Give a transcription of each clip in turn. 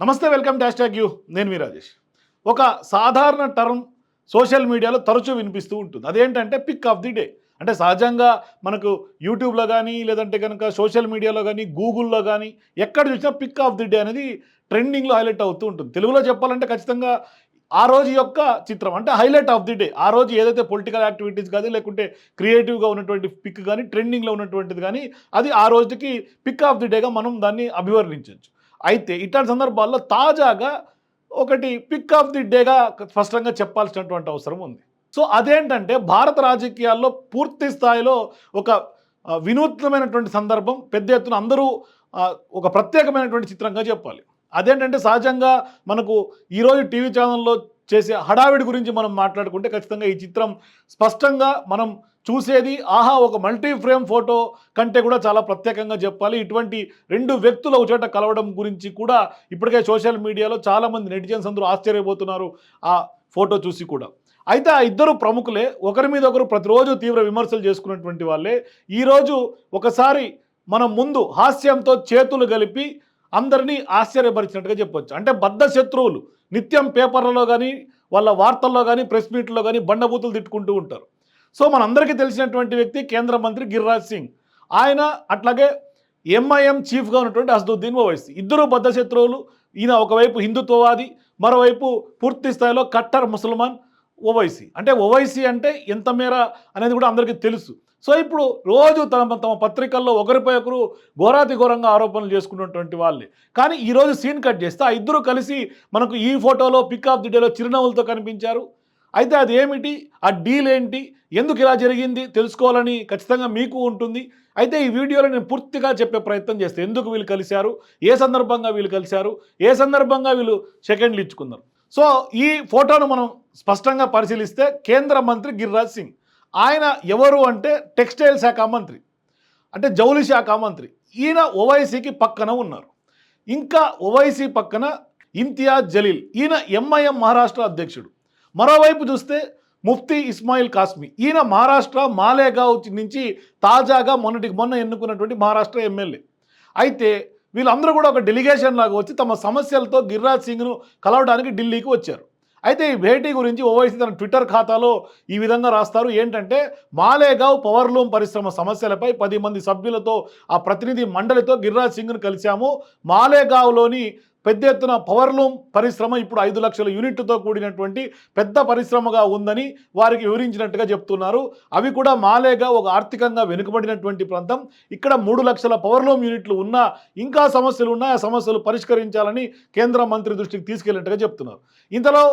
నమస్తే welcome dash tag you. నేను మీ రాజేష్. ఒక సాధారణ టర్మ్ సోషల్ మీడియాలో తరచూ వినిపిస్తూ ఉంటుంది. అదేంటంటే పిక్ ఆఫ్ ది డే అంటే సహజంగా మనకు యూట్యూబ్లో కానీ లేదంటే కనుక సోషల్ మీడియాలో కానీ గూగుల్లో కానీ ఎక్కడ చూసినా పిక్ ఆఫ్ ది డే అనేది ట్రెండింగ్లో హైలైట్ అవుతూ ఉంటుంది. తెలుగులో చెప్పాలంటే ఖచ్చితంగా ఆ రోజు యొక్క చిత్రం అంటే హైలైట్ ఆఫ్ ది డే ఆ రోజు ఏదైతే పొలిటికల్ యాక్టివిటీస్ కానీ లేకుంటే క్రియేటివ్గా ఉన్నటువంటి పిక్ కానీ ట్రెండింగ్లో ఉన్నటువంటిది కానీ అది ఆ రోజుకి పిక్ ఆఫ్ ది డేగా మనం దాన్ని అభివర్ణించవచ్చు అయితే ఇట్లాంటి సందర్భాల్లో తాజాగా ఒకటి పిక్ ఆఫ్ ది డేగా స్పష్టంగా చెప్పాల్సినటువంటి అవసరం ఉంది. సో అదేంటంటే భారత రాజకీయాల్లో పూర్తి స్థాయిలో ఒక వినూత్నమైనటువంటి సందర్భం పెద్ద ఎత్తున అందరూ ఒక ప్రత్యేకమైనటువంటి చిత్రంగా చెప్పాలి. అదేంటంటే సహజంగా మనకు ఈరోజు టీవీ ఛానల్లో చేసే హడావిడి గురించి మనం మాట్లాడుకుంటే ఖచ్చితంగా ఈ చిత్రం స్పష్టంగా మనం చూసేది ఆహా ఒక మల్టీ ఫ్రేమ్ ఫోటో కంటే కూడా చాలా ప్రత్యేకంగా చెప్పాలి. ఇటువంటి రెండు వ్యక్తుల చోట కలవడం గురించి కూడా ఇప్పటికే సోషల్ మీడియాలో చాలామంది నెటిజన్స్ అందరూ ఆశ్చర్యపోతున్నారు ఆ ఫోటో చూసి కూడా. అయితే ఆ ఇద్దరు ప్రముఖులే ఒకరి మీద ఒకరు ప్రతిరోజు తీవ్ర విమర్శలు చేసుకున్నటువంటి వాళ్ళే. ఈరోజు ఒకసారి మనం ముందు హాస్యంతో చేతులు కలిపి అందరినీ ఆశ్చర్యపరిచినట్టుగా చెప్పొచ్చు. అంటే బద్ధ శత్రువులు నిత్యం పేపర్లలో కానీ వాళ్ళ వార్తల్లో కానీ ప్రెస్ మీట్లో కానీ బండబూతులు తిట్టుకుంటూ ఉంటారు. సో మనందరికీ తెలిసినటువంటి వ్యక్తి కేంద్ర మంత్రి గిరిరాజ్ సింగ్. ఆయన అట్లాగే ఎంఐఎం చీఫ్గా ఉన్నటువంటి అసదుద్దీన్ ఓవైసీ. ఇద్దరు బద్ధశత్రువులు ఈయన ఒకవైపు హిందుత్వవాది మరోవైపు పూర్తి స్థాయిలో కట్టర్ ముసల్మాన్ ఓవైసీ. అంటే ఓవైసీ అంటే ఎంత మేర అనేది కూడా అందరికీ తెలుసు. సో ఇప్పుడు రోజు తమ తమ పత్రికల్లో ఒకరిపై ఒకరు ఘోరాతి ఘోరంగా ఆరోపణలు చేసుకున్నటువంటి వాళ్ళే. కానీ ఈరోజు సీన్ కట్ చేస్తే ఆ ఇద్దరు కలిసి మనకు ఈ ఫోటోలో పిక్ ఆఫ్ ది డేలో చిరునవ్వులతో కనిపించారు. అయితే అది ఏమిటి ఆ డీల్ ఏంటి ఎందుకు ఇలా జరిగింది? తెలుసుకోవాలని ఖచ్చితంగా మీకు ఉంటుంది. అయితే ఈ వీడియోలో నేను పూర్తిగా చెప్పే ప్రయత్నం చేస్తే. ఎందుకు వీళ్ళు కలిశారు? ఏ సందర్భంగా వీళ్ళు కలిశారు? ఏ సందర్భంగా వీళ్ళు సెకండ్లు ఇచ్చుకున్నారు? సో ఈ ఫోటోను మనం స్పష్టంగా పరిశీలిస్తే కేంద్ర మంత్రి గిరిరాజ్ సింగ్. ఆయన ఎవరు అంటే టెక్స్టైల్ శాఖ మంత్రి. అంటే జౌలి శాఖ మంత్రి. ఈయన ఓవైసీకి పక్కన ఉన్నారు. ఇంకా ఓవైసీ పక్కన ఇంతియాజ్ జలీల్. ఈయన ఎంఐఎం మహారాష్ట్ర అధ్యక్షుడు. మరోవైపు చూస్తే ముఫ్తీ ఇస్మాయిల్ కాస్మి. ఈయన మహారాష్ట్ర మాలేగావ్ నుంచి తాజాగా మొన్నటికి మొన్న ఎన్నుకున్నటువంటి మహారాష్ట్ర ఎమ్మెల్యే. అయితే వీళ్ళందరూ కూడా ఒక డెలిగేషన్ లాగా వచ్చి తమ సమస్యలతో గిరిరాజ్ సింగ్ను కలవడానికి ఢిల్లీకి వచ్చారు. అయితే ఈ భేటీ గురించి ఓవైసీ తన ట్విట్టర్ ఖాతాలో ఈ విధంగా రాస్తారు. ఏంటంటే మాలేగావ్ పవర్లూమ్ పరిశ్రమ సమస్యలపై పది మంది సభ్యులతో ఆ ప్రతినిధి మండలితో గిరిరాజ్ సింగ్ను కలిశాము. మాలేగావ్లోని పెద్ద ఎత్తున పవర్లూమ్ పరిశ్రమ ఇప్పుడు ఐదు లక్షల యూనిట్తో కూడినటువంటి పెద్ద పరిశ్రమగా ఉందని వారికి వివరించినట్టుగా చెప్తున్నారు. అవి కూడా మాలేగా ఒక ఆర్థికంగా వెనుకబడినటువంటి ప్రాంతం. ఇక్కడ మూడు లక్షల పవర్లూమ్ యూనిట్లు ఉన్నా ఇంకా సమస్యలు ఉన్నా ఆ సమస్యలు పరిష్కరించాలని కేంద్ర మంత్రి దృష్టికి తీసుకెళ్ళినట్టుగా చెప్తున్నారు. ఇంతలో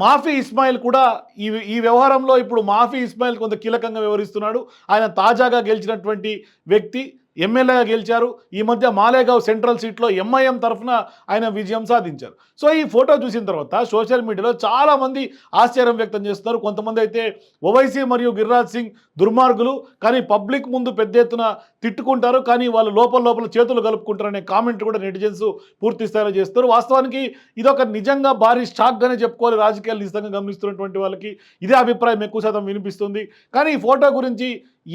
మాఫీ ఇస్మాయిల్ కూడా ఈ ఈ వ్యవహారంలో ఇప్పుడు మాఫీ ఇస్మాయిల్ కొంత కీలకంగా వ్యవహరిస్తున్నాడు ఆయన తాజాగా గెలిచినటువంటి వ్యక్తి ఎమ్మెల్యేగా గెలిచారు. ఈ మధ్య మాలేగావ్ సెంట్రల్ సీట్లో ఎంఐఎం తరఫున ఆయన విజయం సాధించారు. సో ఈ ఫోటో చూసిన తర్వాత సోషల్ మీడియాలో చాలామంది ఆశ్చర్యం వ్యక్తం చేస్తున్నారు. కొంతమంది అయితే ఓవైసీ మరియు గిరిరాజ్ సింగ్ దుర్మార్గులు కానీ పబ్లిక్ ముందు పెద్ద ఎత్తున తిట్టుకుంటారు. కానీ వాళ్ళు లోపల లోపల చేతులు కలుపుకుంటారనే కామెంట్ కూడా నెటిజన్స్ పూర్తి స్థాయిలో చేస్తారు వాస్తవానికి ఇదొక నిజంగా భారీ షాక్గానే చెప్పుకోవాలి. రాజకీయాలు నిజంగా గమనిస్తున్నటువంటి వాళ్ళకి ఇదే అభిప్రాయం ఎక్కువ శాతం వినిపిస్తుంది. కానీ ఈ ఫోటో గురించి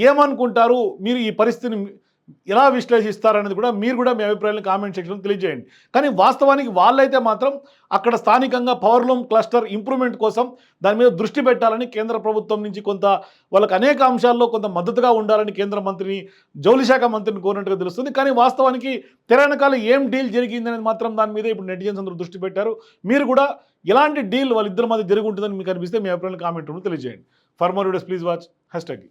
ఏమనుకుంటారు? మీరు ఈ పరిస్థితిని ఎలా విశ్లేషిస్తారనేది కూడా మీరు కూడా మీ అభిప్రాయాలను కామెంట్ సెక్షన్లో తెలియజేయండి. కానీ వాస్తవానికి వాళ్ళైతే మాత్రం అక్కడ స్థానికంగా పవర్లూమ్ క్లస్టర్ ఇంప్రూవ్మెంట్ కోసం దాని మీద దృష్టి పెట్టాలని కేంద్ర ప్రభుత్వం నుంచి కొంత వాళ్ళకి అనేక అంశాల్లో కొంత మద్దతుగా ఉండాలని కేంద్ర మంత్రిని జౌలి శాఖ మంత్రిని కోరినట్టుగా తెలుస్తుంది. కానీ వాస్తవానికి తెర ఏం డీల్ జరిగిందనేది మాత్రం దాని మీద ఇప్పుడు నెటిజన్స్ అందరూ దృష్టి పెట్టారు. మీరు కూడా ఎలాంటి డీల్ వాళ్ళిద్దరి మధ్య జరిగి ఉంటుందని మీకు అనిపిస్తే మీ అభిప్రాయాలను కామెంట్ తెలియజేయండి. For more videos please watch hashtag